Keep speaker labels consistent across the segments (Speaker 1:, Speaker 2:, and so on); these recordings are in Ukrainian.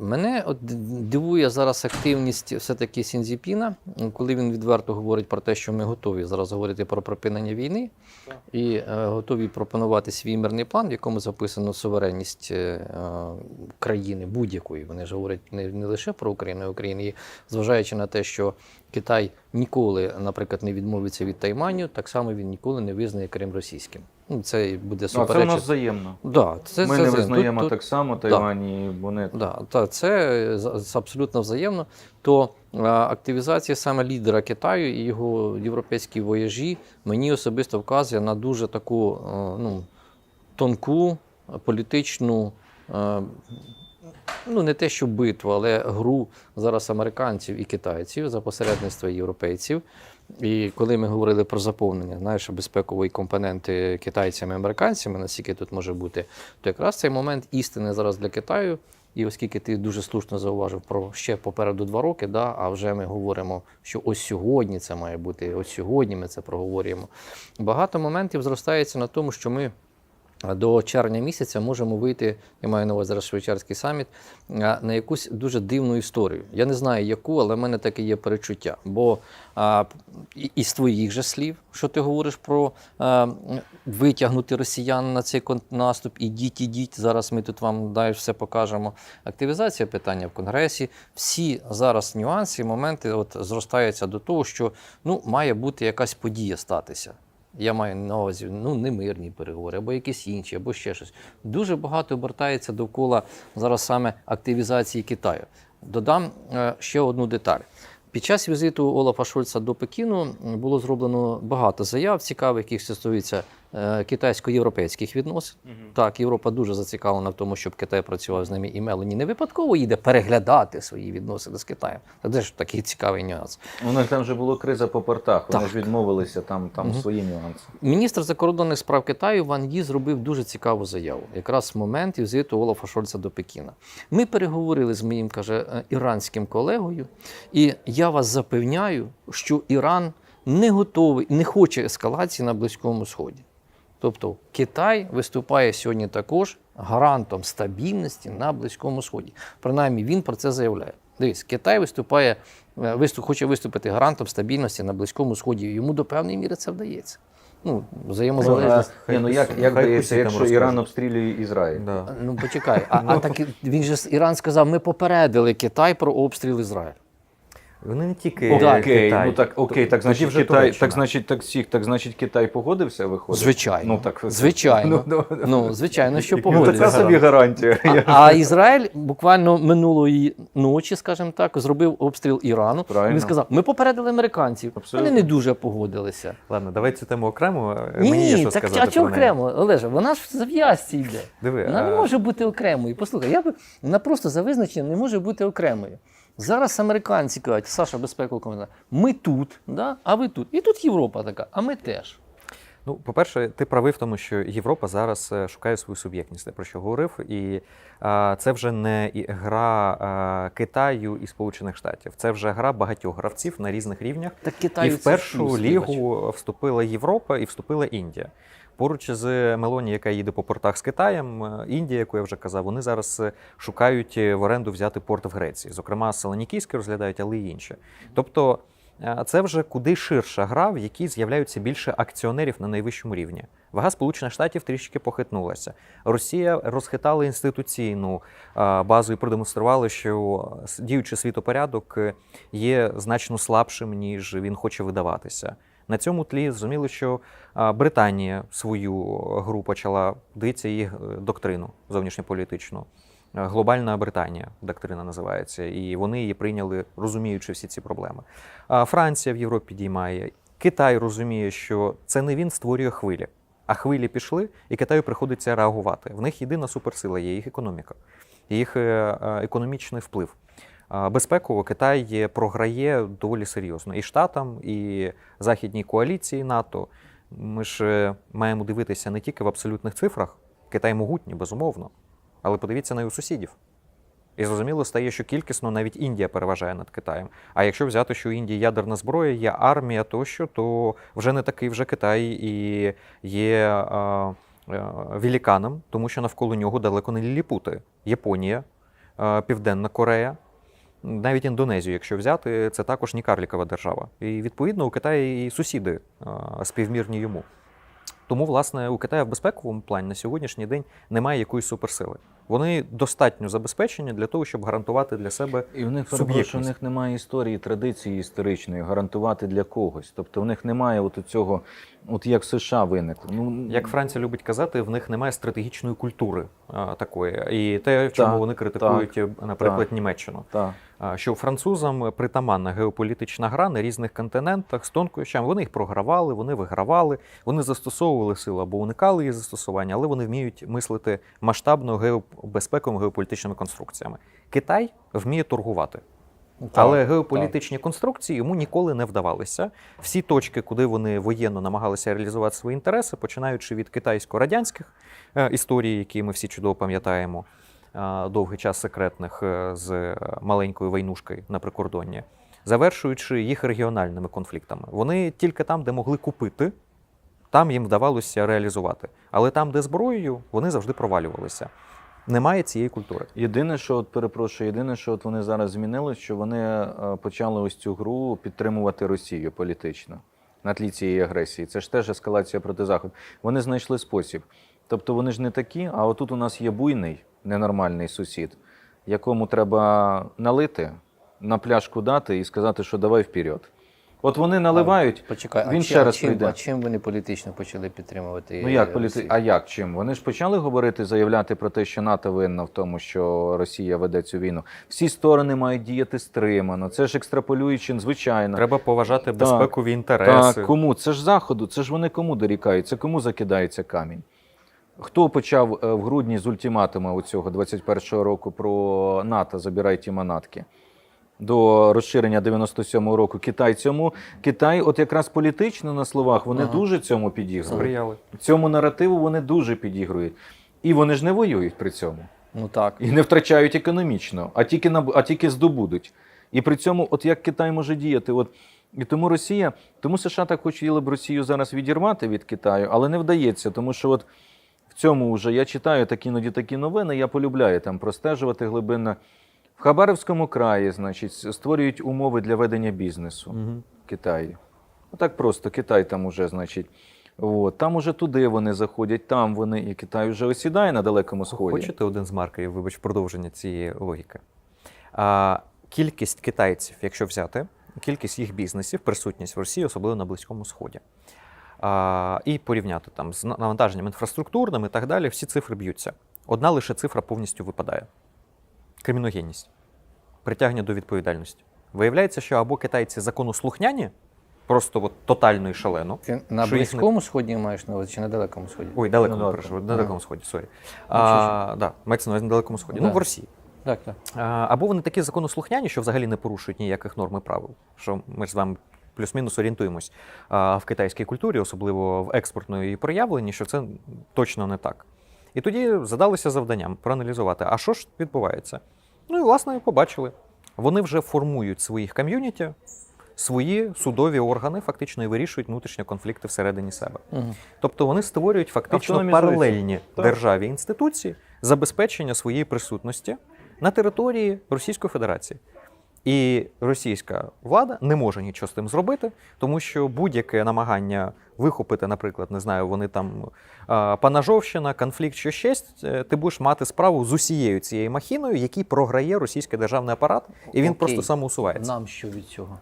Speaker 1: Мене от дивує зараз активність все-таки Сінзіпіна, коли він відверто говорить про те, що ми готові зараз говорити про припинення війни і е, готові пропонувати свій мирний план, в якому записано суверенність е, е, країни будь-якої. Вони ж говорять не, не лише про Україну, а України, і зважаючи на те, що Китай ніколи, наприклад, не відмовиться від Тайваню, так само він ніколи не визнає Крим російським. Ну, це буде
Speaker 2: А це у нас взаємно.
Speaker 1: Да, це,
Speaker 2: Ми
Speaker 1: це,
Speaker 2: не визнаємо
Speaker 1: тут-
Speaker 2: так само Тайвань і вони.
Speaker 1: Да, та, це з- абсолютно взаємно. То е, активізація саме лідера Китаю і його європейські вояжі мені особисто вказує на дуже таку е, ну, тонку е, політичну. Ну, не те, що битву, але гру зараз американців і китайців за посередництва європейців. І коли ми говорили про заповнення знаєш, безпекової компоненти китайцями і американцями, наскільки тут може бути, то якраз цей момент істини зараз для Китаю. І оскільки ти дуже слушно зауважив про ще попереду два роки, да, а вже ми говоримо, що ось сьогодні це має бути, ось сьогодні ми це проговорюємо. Багато моментів зростається на тому, що ми до червня місяця можемо вийти, я маю на увазі зараз швейцарський саміт, на якусь дуже дивну історію. Я не знаю яку, але в мене таке є перечуття. Бо а, із твоїх же слів, що ти говориш про а, витягнути росіян на цей наступ, ідіть, ідіть. Зараз ми тут вам далі все покажемо. Активізація питання в Конгресі. Всі зараз нюанси, моменти от зростаються до того, що ну, має бути якась подія статися. Я маю на увазі ну, не мирні переговори, або якісь інші, або ще щось. Дуже багато обертається довкола зараз саме активізації Китаю. Додам е, ще одну деталь. Під час візиту Олафа Шольца до Пекіну було зроблено багато заяв цікавих, які стосуються китайсько-європейських відносин. Так, Європа дуже зацікавлена в тому, щоб Китай працював з ними, і Мелані не випадково їде переглядати свої відносини з Китаєм. Так де ж такий цікавий нюанс?
Speaker 2: У них там вже була криза по портах, вони
Speaker 1: Так.
Speaker 2: ж відмовилися, там, там
Speaker 1: Мгм.
Speaker 2: свої нюанси.
Speaker 1: Міністр закордонних справ Китаю Ван Ї зробив дуже цікаву заяву, якраз в момент візиту Олафа Шольца до Пекіна. Ми переговорили з моїм каже е, іранським колегою, і я вас запевняю, що Іран не готовий, не хоче ескалації на Близькому Сході. Тобто Китай виступає сьогодні також гарантом стабільності на Близькому Сході. Принаймні він про це заявляє. Дивись, Китай виступає, е, виступ, хоче виступити гарантом стабільності на Близькому Сході. Йому до певної міри це вдається. Ну, взаємозалежність.
Speaker 2: А, ні, ну як, як
Speaker 3: хай
Speaker 2: дається, якщо Іран обстрілює Ізраїль?
Speaker 3: Да.
Speaker 1: Ну почекай, а, а так він же з- Іран сказав: ми попередили Китай про обстріл Ізраїлю.
Speaker 3: Вони не тільки
Speaker 2: Окей,
Speaker 3: Китай.
Speaker 2: ну так, окей, так значить,
Speaker 3: вже
Speaker 2: Китай,
Speaker 3: Туреччина.
Speaker 2: так значить, так всіх, так значить, Китай погодився, виходить?
Speaker 1: Звичайно.
Speaker 2: Ну так,
Speaker 1: Звичайно.
Speaker 2: Ну, ну,
Speaker 1: Ну, звичайно, що
Speaker 2: ну,
Speaker 1: погодиться.
Speaker 2: така собі гарантія.
Speaker 1: А, а Ізраїль буквально минулої ночі, скажімо так, зробив обстріл Ірану.
Speaker 2: Правильно.
Speaker 1: Він сказав: ми попередили американців.
Speaker 2: Абсолютно.
Speaker 1: Вони не дуже погодилися.
Speaker 3: Ладно, давай цю тему окремо.
Speaker 1: Ні,
Speaker 3: Мені є що
Speaker 1: так
Speaker 3: сказати
Speaker 1: а чого окремо, Олеже? Вона ж в зав'язці йде.
Speaker 3: Диви,
Speaker 1: Вона не може бути окремою. Послухай, я би вона просто за визначенням не може бути окремою. Зараз американці кажуть, Саша, безпековий коментар, ми тут, да? а ви тут. І тут Європа така, а ми теж.
Speaker 3: Ну, по-перше, ти правий в тому, що Європа зараз е, шукає свою суб'єктність, те, про що говорив. І а, це вже не гра а, Китаю і Сполучених Штатів. Це вже гра багатьох гравців на різних рівнях.
Speaker 1: Так Китаю
Speaker 3: і в першу
Speaker 1: плюс,
Speaker 3: лігу вступила Європа і вступила Індія. Поруч з Мелоні, яка їде по портах з Китаєм, е, Індія, яку я вже казав, вони зараз е, шукають е, в оренду взяти порт в Греції. Зокрема, Салонікійський розглядають, але й інші. Тобто е, це вже куди ширша гра, в якій з'являються більше акціонерів на найвищому рівні. Вага Сполучених Штатів трішки похитнулася. Росія розхитала інституційну е, базу і продемонструвала, що с- діючий світопорядок е, є значно слабшим, ніж він хоче видаватися. На цьому тлі зрозуміло, що Британія свою гру почала дивитися її е, доктрину зовнішньополітичну. Е, Глобальна Британія доктрина називається, і вони її прийняли, розуміючи всі ці проблеми. Франція в Європі підіймає. Китай розуміє, що це не він створює хвилі, а хвилі пішли, і Китаю приходиться реагувати. В них єдина суперсила є їх економіка, їх е, е, економічний вплив. Безпеково Китай програє доволі серйозно і Штатам, і західній коаліції НАТО. Ми ж маємо дивитися не тільки в абсолютних цифрах. Китай могутній, безумовно, але подивіться на його сусідів. І зрозуміло стає, що кількісно навіть Індія переважає над Китаєм. А якщо взяти, що у Індії ядерна зброя, є армія тощо, то вже не такий вже Китай і є а, а, великаном, тому що навколо нього далеко не ліліпути. Японія, е, Південна Корея. Навіть Індонезію, якщо взяти, це також не карлікова держава. І відповідно у Китаї і сусіди е, співмірні йому. Тому, власне, у Китаю в безпековому плані на сьогоднішній день немає якоїсь суперсили. Вони достатньо забезпечені для того, щоб гарантувати для себе
Speaker 2: І в них
Speaker 3: Суб'єктність.
Speaker 2: в них немає історії, традиції історичної гарантувати для когось. Тобто в них немає от цього, от як в США виникло. Ну
Speaker 3: Як Франція любить казати, в них немає стратегічної культури а, такої. І те, в чому
Speaker 2: Так,
Speaker 3: вони критикують, наприклад,
Speaker 2: так.
Speaker 3: Німеччину.
Speaker 2: так.
Speaker 3: Що французам притаманна геополітична гра на різних континентах з тонкощами. Вони їх програвали, вони вигравали, вони застосовували силу або уникали її застосування, але вони вміють мислити масштабно геобезпековими геополітичними конструкціями. Китай вміє торгувати.
Speaker 1: Так,
Speaker 3: Але геополітичні конструкції йому ніколи не вдавалися. Всі точки, куди вони воєнно намагалися реалізувати свої інтереси, починаючи від китайсько-радянських е, історій, які ми всі чудово пам'ятаємо, довгий час секретних е, з е, маленькою войнушкою на прикордонні, завершуючи їх регіональними конфліктами. Вони тільки там, де могли купити, там їм вдавалося реалізувати. Але там, де зброєю, вони завжди провалювалися. Немає цієї культури.
Speaker 2: Єдине, що от перепрошую, єдине, що от вони зараз змінили, що вони е, почали ось цю гру підтримувати Росію політично на тлі цієї агресії. Це ж теж ескалація проти Заходу. Вони знайшли спосіб. Тобто вони ж не такі, а отут у нас є буйний, ненормальний сусід, якому треба налити, на пляшку дати і сказати, що давай вперед. От вони наливають,
Speaker 1: Почекай, а
Speaker 2: він
Speaker 1: чи-
Speaker 2: ще
Speaker 1: а
Speaker 2: раз
Speaker 1: чим,
Speaker 2: прийде.
Speaker 1: а чим вони політично почали підтримувати?
Speaker 2: Ну як
Speaker 1: е,
Speaker 2: політи... А як чим? Вони ж почали говорити, заявляти про те, що НАТО винна в тому, що Росія веде цю війну. Всі сторони мають діяти стримано. Це ж екстраполюючи, звичайно.
Speaker 3: Треба поважати
Speaker 2: Так,
Speaker 3: безпекові інтереси.
Speaker 2: Так, кому? Це ж заходу, це ж вони кому дорікають, це кому закидається камінь. Хто почав е, в грудні з ультиматума у цього 21-го року про НАТО забирай ті манатки? До розширення 97-го року Китай цьому Китай, от якраз політично на словах, вони
Speaker 1: Ага.
Speaker 2: дуже цьому підігрують.
Speaker 3: Сприяли.
Speaker 2: Цьому наративу вони дуже підігрують. І вони ж не воюють при цьому.
Speaker 1: Ну так.
Speaker 2: І не втрачають економічно, а тільки, наб- а тільки здобудуть. І при цьому, от як Китай може діяти? От, і тому Росія, тому США так хотіли б Росію зараз відірвати від Китаю, але не вдається, тому що от цьому вже я читаю такі іноді такі новини, я полюбляю там простежувати глибинно. В Хабаровському краї, значить, створюють умови для ведення бізнесу.
Speaker 3: Угу.
Speaker 2: Китаї. Отак просто Китай там уже, значить. От, там уже туди вони заходять, там вони, і Китай вже осідає на Далекому Сході.
Speaker 3: Хочете один з маркерів, вибач, продовження цієї логіки. А, кількість китайців, якщо взяти, кількість їх бізнесів, присутність в Росії, особливо на Близькому Сході. А, і порівняти там з навантаженням інфраструктурним і так далі, всі цифри б'ються. Одна лише цифра повністю випадає: криміногенність, притягнення до відповідальності. Виявляється, що або китайці законослухняні, просто от тотально і шалено.
Speaker 1: Ти на
Speaker 3: їх не-
Speaker 1: близькому сході маєш на увазі чи на далекому сході?
Speaker 3: Ой, далекому,
Speaker 2: Ну,
Speaker 3: перепрошую, на далекому сході, сорі. А, да, мається на увазі на далекому сході. Ну, в Росії.
Speaker 1: Так, так.
Speaker 3: А, Або вони такі законослухняні, що взагалі не порушують ніяких норм і правил. Що ми ж з вами плюс-мінус орієнтуємось в китайській культурі, особливо в експортної її проявленні, що це точно не так. І тоді задалися завданням проаналізувати, а що ж відбувається. Ну і власне побачили. Вони вже формують своїх ком'юніті, свої судові органи, фактично і вирішують внутрішні конфлікти всередині себе.
Speaker 1: Угу.
Speaker 3: Тобто вони створюють фактично паралельні
Speaker 2: Так.
Speaker 3: державі інституції забезпечення своєї присутності на території Російської Федерації. І російська влада не може нічого з тим зробити, тому що будь-яке намагання вихопити, наприклад, не знаю, вони там панажовщина, конфлікт, що щось, е, ти будеш мати справу з усією цією махіною, який програє російський державний апарат, і він
Speaker 1: Окей.
Speaker 3: просто самоусувається.
Speaker 1: Нам що від цього?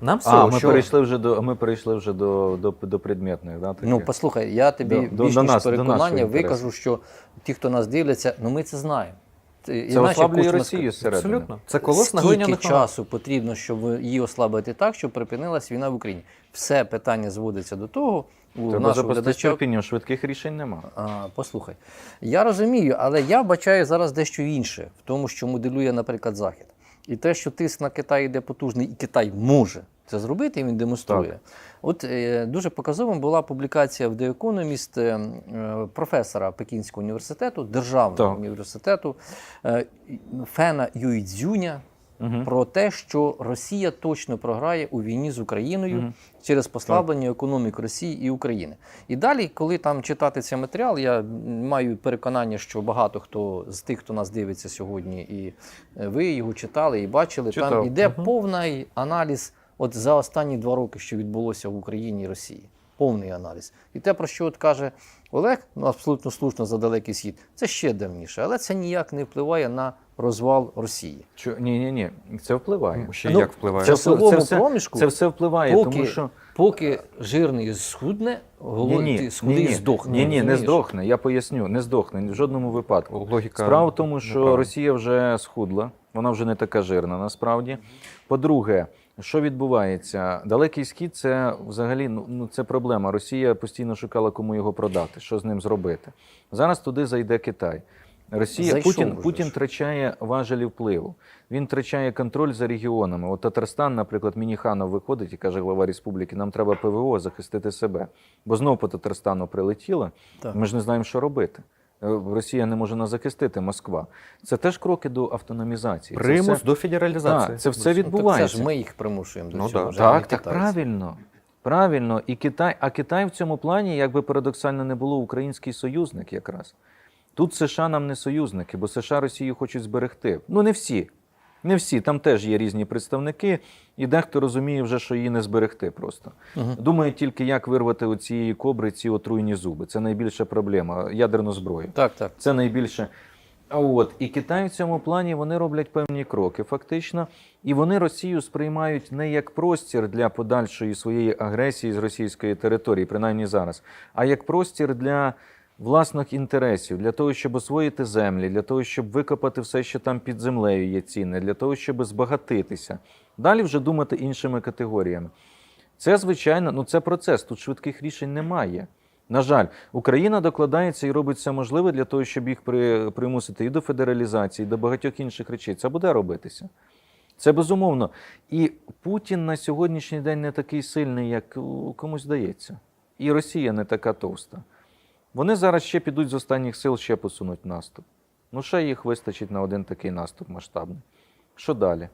Speaker 3: Нам все,
Speaker 2: А, ми
Speaker 3: що
Speaker 2: перейшли вже до ми перейшли вже до, до, до предметних, да?
Speaker 1: Ну, послухай, я тобі
Speaker 2: До-
Speaker 1: більш
Speaker 2: до-
Speaker 1: ніж
Speaker 2: до нас- до
Speaker 1: переконання
Speaker 2: нашого
Speaker 1: викажу, що ті, хто нас дивляться, ну ми це знаємо. Це,
Speaker 2: ослаблює Росію зсередини.
Speaker 3: абсолютно це колос на
Speaker 1: Скільки часу потрібно, щоб її ослабити так, щоб припинилась війна в Україні? Все питання зводиться до того, у
Speaker 2: Треба
Speaker 1: запустити
Speaker 2: терпіння, швидких рішень нема.
Speaker 1: А, послухай, я розумію, але я бачаю зараз дещо інше в тому, що моделює, наприклад, Захід. І те, що тиск на Китай йде потужний, і Китай може це зробити, і він демонструє.
Speaker 2: Так.
Speaker 1: От е, дуже показовим була публікація в The Economist е, е, професора Пекінського університету, державного
Speaker 2: Так.
Speaker 1: університету е, Фена Юйцзюня.
Speaker 2: Мгм.
Speaker 1: про те, що Росія точно програє у війні з Україною
Speaker 2: Мгм.
Speaker 1: через послаблення економік Росії і України. І далі, коли там читати цей матеріал, я маю переконання, що багато хто з тих, хто нас дивиться сьогодні, і е, ви його читали і бачили, там іде
Speaker 3: Мгм.
Speaker 1: повний аналіз от за останні два роки, що відбулося в Україні і Росії. Повний аналіз. І те, про що от каже Олег, ну абсолютно слушно за далекий схід, це ще давніше, але це ніяк не впливає на розвал Росії.
Speaker 2: Що ні, ні, ні, це впливає.
Speaker 3: Ще
Speaker 1: Ну,
Speaker 3: як впливає?
Speaker 2: Це, це, все,
Speaker 1: проміжку,
Speaker 2: це все впливає,
Speaker 1: поки,
Speaker 2: тому що
Speaker 1: поки жирний схудне, голодний схудий здохне.
Speaker 2: Ні, ні, не здохне. Я поясню, не здохне в жодному випадку.
Speaker 3: Логіка
Speaker 2: Справа в тому, що. Росія вже схудла, вона вже не така жирна насправді. По-друге, що відбувається? Далекий схід це взагалі ну, ну, це проблема. Росія постійно шукала, кому його продати, що з ним зробити. Зараз туди зайде Китай. Росія
Speaker 1: Зайшов
Speaker 2: Путін,
Speaker 1: вже
Speaker 2: Путін втрачає важелі впливу. Він втрачає контроль за регіонами. От Татарстан, наприклад, Мініханов виходить і каже глава республіки: нам треба ПВО захистити себе. Бо знов по Татарстану прилетіло.
Speaker 1: Так.
Speaker 2: Ми ж не знаємо, що робити. Е, Росія не може нас захистити, Москва. Це теж кроки до автономізації. Це все-
Speaker 3: до федералізації.
Speaker 2: Так, це все
Speaker 1: Ну, так
Speaker 2: відбувається.
Speaker 1: Це ж ми їх примушуємо до
Speaker 3: Ну,
Speaker 1: цього. не
Speaker 2: Так, так, правильно. Правильно. І Китай, а Китай в цьому плані, як би парадоксально не було, український союзник якраз. Тут США нам не союзники, бо США Росію хочуть зберегти. Ну, не всі. Не всі. Там теж є різні представники, і дехто розуміє вже, що її не зберегти просто.
Speaker 1: Мгм.
Speaker 2: Думає тільки, як вирвати у цієї кобри ці отруйні зуби. Це найбільша проблема ядерну зброю.
Speaker 1: Так, так.
Speaker 2: Це найбільше. А от і Китай в цьому плані вони роблять певні кроки, фактично, і вони Росію сприймають не як простір для подальшої своєї агресії з російської території, принаймні зараз, а як простір для власних інтересів, для того, щоб освоїти землі, для того, щоб викопати все, що там під землею є цінне, для того, щоб збагатитися. Далі вже думати іншими категоріями. Це звичайно, ну це процес. Тут швидких рішень немає. На жаль, Україна докладається і робить все можливе для того, щоб їх при, примусити і до федералізації, і до багатьох інших речей. Це буде робитися. Це безумовно. І Путін на сьогоднішній день не такий сильний, як комусь здається. І Росія не така товста. Вони зараз ще підуть з останніх сил, ще посунуть наступ. Ну, ще їх вистачить на один такий наступ масштабний. Що далі?